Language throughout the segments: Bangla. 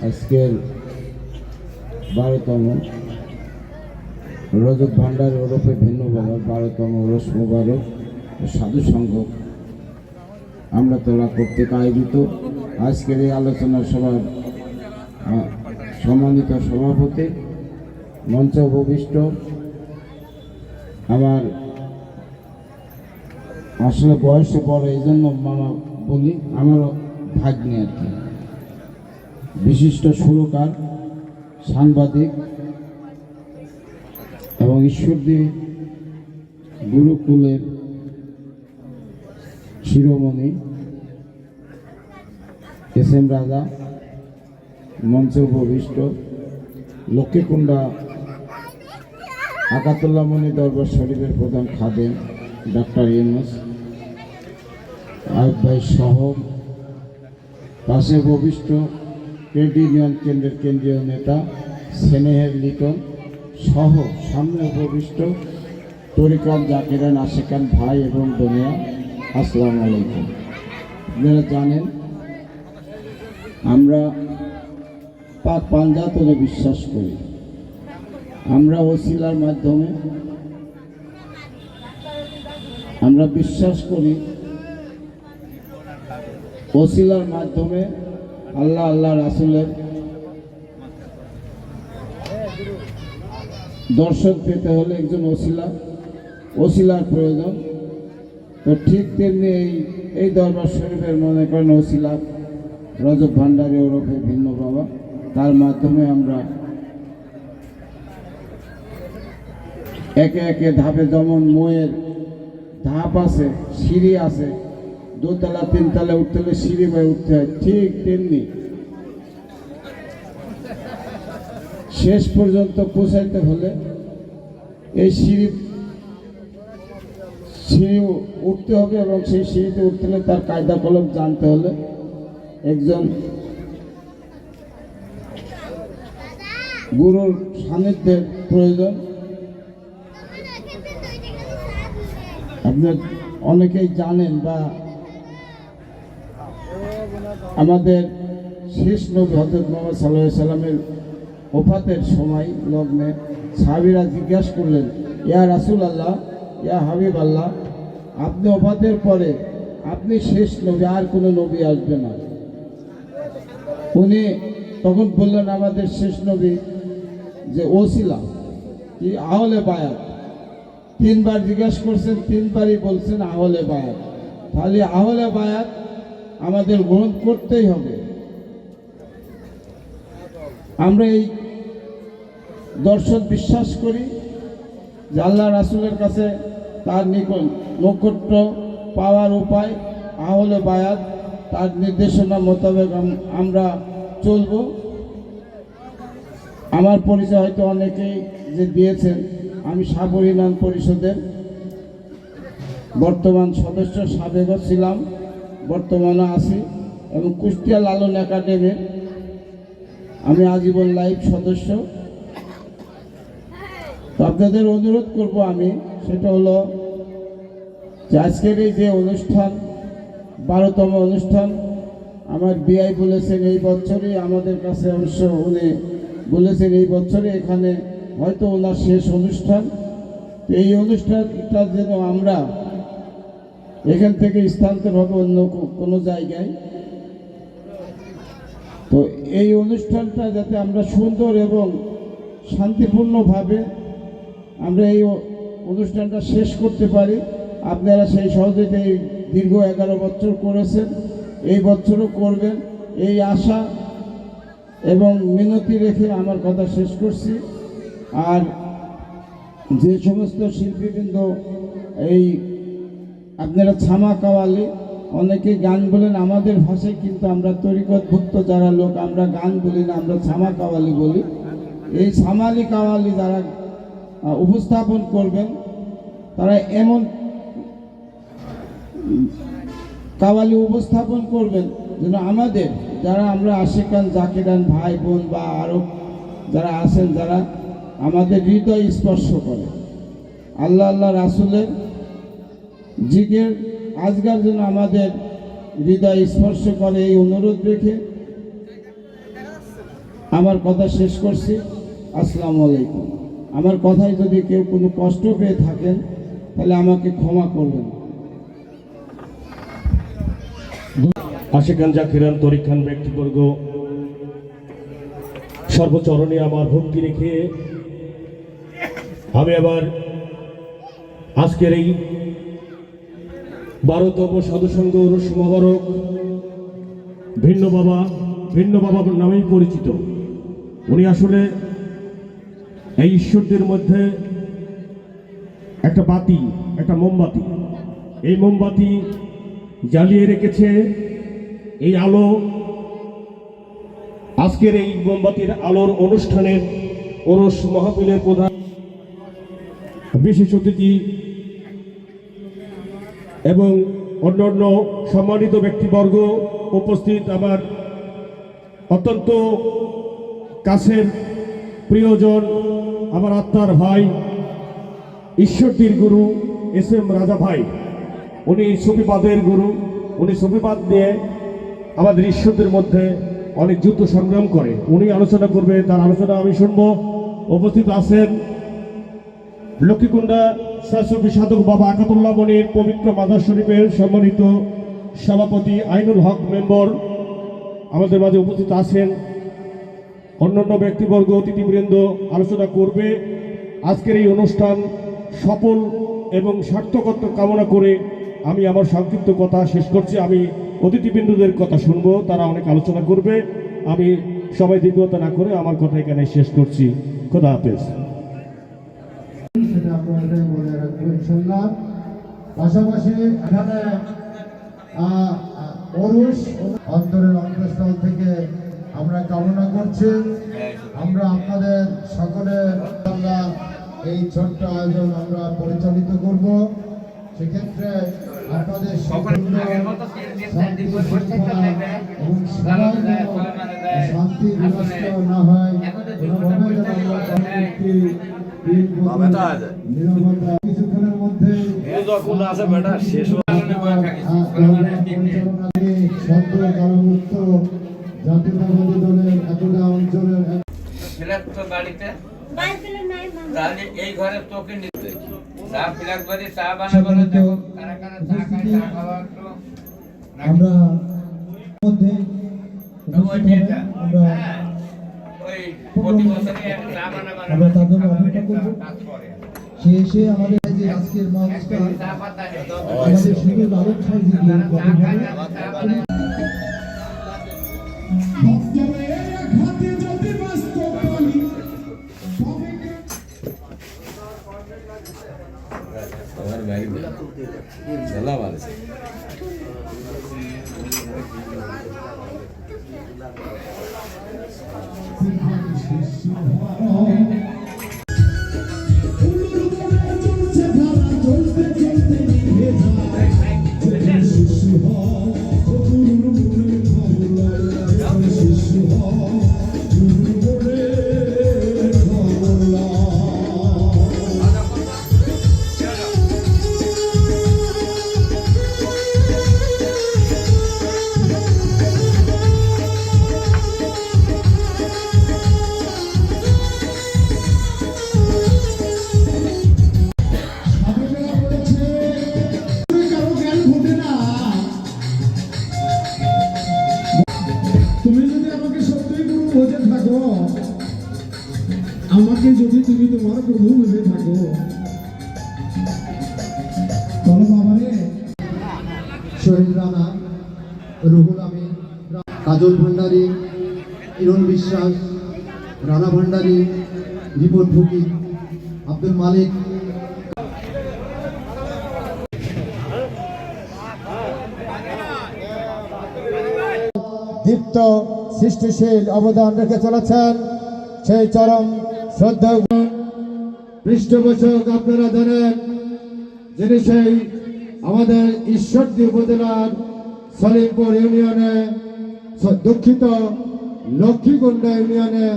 আজকের বারোতম রজত ভান্ডার ওরফে ভিন্ন বাবা বারোতম রস মোবারক সাধু সংঘ আমরা তোলা কর্তৃক আয়োজিত আজকের এই আলোচনা সভার সম্মানিত সভাপতি মঞ্চ উপবিষ্ট আমার আসলে বয়সে বড় এই জন্য মামা বলি, আমারও ভাগ্নে আর কি। বিশিষ্ট সুরকার, সাংবাদিক এবং ঈশ্বরদী গুরুকুলের শিরোমণি, এস এম রাজা, মঞ্চে উপবিষ্ট লক্ষ্মীকুণ্ডা, আকাতুল্লাহ মণি দরবার শরীফের প্রধান খাদেম ডাক্তার ইউনুস আয়ুব ভাই সহ পাশে উপবিষ্ট ট্রেড ইউনিয়ন কেন্দ্রের কেন্দ্রীয় নেতা স্নেহের লিটন সহ সামনে উপবিষ্ট তরিকান জাকিরান আশেকান ভাই এবং বোনেরা, আসসালামু আলাইকুম। আপনারা জানেন, আমরা পাক পাঞ্জাতনে বিশ্বাস করি। আমরা ওসিলার মাধ্যমে আমরা বিশ্বাস করি ওসিলার মাধ্যমে আল্লাহ আল্লাহ রাসুলের দর্শন পেতে হলে একজন ওসিলা, ওসিলার প্রয়োজন। তো ঠিক তেমনি এই এই দরবার শরীফের মনে করেন ওসিলা রজব ভান্ডারী ওরফে ভিন্ন বাবা। তার মাধ্যমে আমরা একে একে ধাপে যেমন মোয়ের ধাপ আছে, সিঁড়ি আছে দোতলা, তিনতলা উঠতে হলে সিঁড়ি বয়ে উঠতে হয়। ঠিক তেমনি। শেষ পর্যন্ত পৌঁছাইতে হলে এই সিঁড়ি সিঁড়ি উঠতে হবে এবং সেই সিঁড়িতে উঠতে হলে তার কায়দা কলম জানতে হলে একজন গুরুর সান্নিধ্যের প্রয়োজন। আপনার অনেকেই জানেন বা আমাদের শেষ নবী হজরত মোহাম্মদ সাল্লাহ সাল্লামের ওফাতের সময় লগ্নে সাহাবিরা জিজ্ঞাসা করলেন, ইয়া রাসুল আল্লাহ ইয়া হাবিব আল্লাহ আপনি ওফাতের পরে আপনি শেষ নবী, আর কোনো নবী আসবে না? উনি তখন বললেন, আমাদের শেষ নবী যে ওসিলা, কি আহলে বায়াত? তিনবার জিজ্ঞাসা করছেন, তিনবারই বলছেন, আহলে বায়াত। তাহলে আহলে বায়াত আমাদের গ্রহণ করতেই হবে। আমরা এই দর্শন বিশ্বাস করি যে আল্লাহ রাসুলের কাছে তার নিকট নক্ষত্র পাওয়ার উপায়, আহলে বায়াত তার নির্দেশনা মোতাবেক আমরা চলব। আমার পরিচয় হয়তো অনেকেই যে দিয়েছেন, আমি সাবর পরিষদের বর্তমান সদস্য, সাবেকও ছিলাম। বর্তমানে আছি এবং কুষ্টিয়া লালন একাডেমির আমি আজীবন লাইভ সদস্য। আপনাদের অনুরোধ করব আমি, সেটা হলো যে আজকের এই যে অনুষ্ঠান, বারোতম অনুষ্ঠান, আমার বিআই বলেছেন এই বছরই, আমাদের কাছে অবশ্য উনি বলেছেন এই বছরে এখানে হয়তো ওনার শেষ অনুষ্ঠান। এই অনুষ্ঠানটা যেন আমরা এখান থেকে স্থানান্তর হবে অন্য কোনো জায়গায়। তো এই অনুষ্ঠানটা যাতে আমরা সুন্দর এবং শান্তিপূর্ণভাবে আমরা এই অনুষ্ঠানটা শেষ করতে পারি, আপনারা সেই সহযোগিতা এই দীর্ঘ এগারো বছর করেছেন, এই বছরও করবেন। এই আশা এবং মিনতি রেখে আমার কথা শেষ করছি। আর যে সমস্ত শিল্পীবৃন্দ এই আপনারা ছামা কাওয়ালি অনেকে গান বলেন, আমাদের ভাষায় কিন্তু আমরা তরিকতভুক্ত যারা লোক, আমরা গান বলি না, আমরা ছামা কাওয়ালি বলি। এই ছামালি কাওয়ালি যারা উপস্থাপন করবেন, তারা এমন কাওয়ালি উপস্থাপন করবেন যেন আমাদের যারা আমরা আশেকান, জাকিরান ভাই বোন বা আরও যারা আছেন, যারা আমাদের হৃদয় স্পর্শ করে। আল্লাহ আল্লাহ রাসুলের জিকের আজকার জন্য আমাদের হৃদয় স্পর্শ করে এই অনুরোধ রেখে আমার কথা শেষ করছি। আসসালামু আলাইকুম। আমার কথায় যদি কেউ কোনো কষ্ট পেয়ে থাকেন, তাহলে আমাকে ক্ষমা করবেন। আশেখান জাকিরান তরিক খান ব্যক্তিবর্গ, সর্বচরণে আমার ভক্তি রেখে আমি আবার আজকের এই বারোতম সাধুসংঘ রস মোবারক ভিন্ন বাবা ভিন্ন বাবা নামেই পরিচিত। উনি আসলে এই ঈশ্বরদের মধ্যে একটা বাতি, একটা মোমবাতি। এই মোমবাতি জ্বালিয়ে রেখেছে এই আলো। আজকের এই মোমবাতির আলোর অনুষ্ঠানের ওরস মহাবিলের প্রধান বিশেষ অতিথি এবং অন্যান্য সম্মানিত ব্যক্তিবর্গ উপস্থিত আমার অত্যন্ত কাছের প্রিয়জন, আমার আত্মার ভাই, ঈশ্বরদীর গুরু এস এম রাজা ভাই উনি সুফিবাদের গুরু। উনি সুফিবাদ নিয়ে আমাদের ঈশ্বরদের মধ্যে অনেক যুদ্ধ সংগ্রাম করে। উনি আলোচনা করবে, তার আলোচনা আমি শুনব। উপস্থিত আছেন লক্ষ্মীকুণ্ডা শাসকি সাধক বাবা আকাতুল্লাহ মনির, পবিত্র মাদার শরীফের সম্মানিত সভাপতি আইনুল হক মেম্বর আমাদের মাঝে উপস্থিত আছেন। অন্যান্য ব্যক্তিবর্গ, অতিথিবৃন্দ আলোচনা করবে। আজকের এই অনুষ্ঠান সফল এবং সার্থকত্ব কামনা করে আমি আমার সংক্ষিপ্ত কথা শেষ করছি। আমি অতিথিবৃন্দদের কথা শুনব, তারা অনেক আলোচনা করবে। আমি সময় দীর্ঘতা না করে আমার কথা এখানে শেষ করছি। খোদা হাফেজ। ইনশাল্লাহ পাশাপাশি এখানে অরুষ অন্তরের অন্তঃস্থল থেকে আমরা কামনা করছি। আমরা আপনাদের সকলের এই ছোট্ট আয়োজন আমরা পরিচালিত করব। সেক্ষেত্রে আপনাদের শান্তি বিনষ্ট না হয়। কোনোভাবে যেন আমরা কিছুক্ষণের মধ্যে যখন আছে বেটা শেষ সদ্য জাতীয়তাবাদী দলের একদা অঞ্চলের এক ফ্ল্যাট তো বাড়িতে বাইকেলে নাই মামা তাহলে এই ঘরে তোকে নিতে চা ফ্ল্যাট বাড়ি চা বানাবো কারা কারা চা খায় চা খাওয়া আমরা মধ্যে আমরা খাবার অপেক্ষা করব। সে আমাদের যে আজকের মঞ্চটা আমাদের শুধু লালন সাহেব না, শহীদ রানা, রুহুল আমিন, কাজল ভান্ডারী, কিরণ বিশ্বাস, রানা ভান্ডারী রিপোর্ট ফুকি আব্দুল মালিক। দীপ্ত সৃষ্টিশীল অবদান রেখে চলেছেন সেই চরম শ্রদ্ধা পৃষ্ঠপোষক আপনারা জানেন, যিনি সেই আমাদের ঈশ্বরদী উপজেলার সলিমপুর ইউনিয়নে দুঃখিত লক্ষ্মীকুণ্ডা ইউনিয়নে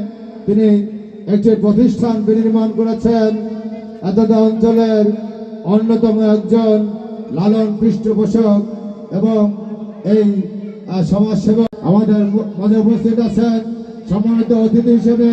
তিনি একটি প্রতিষ্ঠান বিনির্মাণ করেছেন। এতটা অঞ্চলের অন্যতম একজন লালন পৃষ্ঠপোষক এবং এই সমাজসেবক আমাদের মাঝে উপস্থিত আছেন। সম্মানিত অতিথি হিসেবে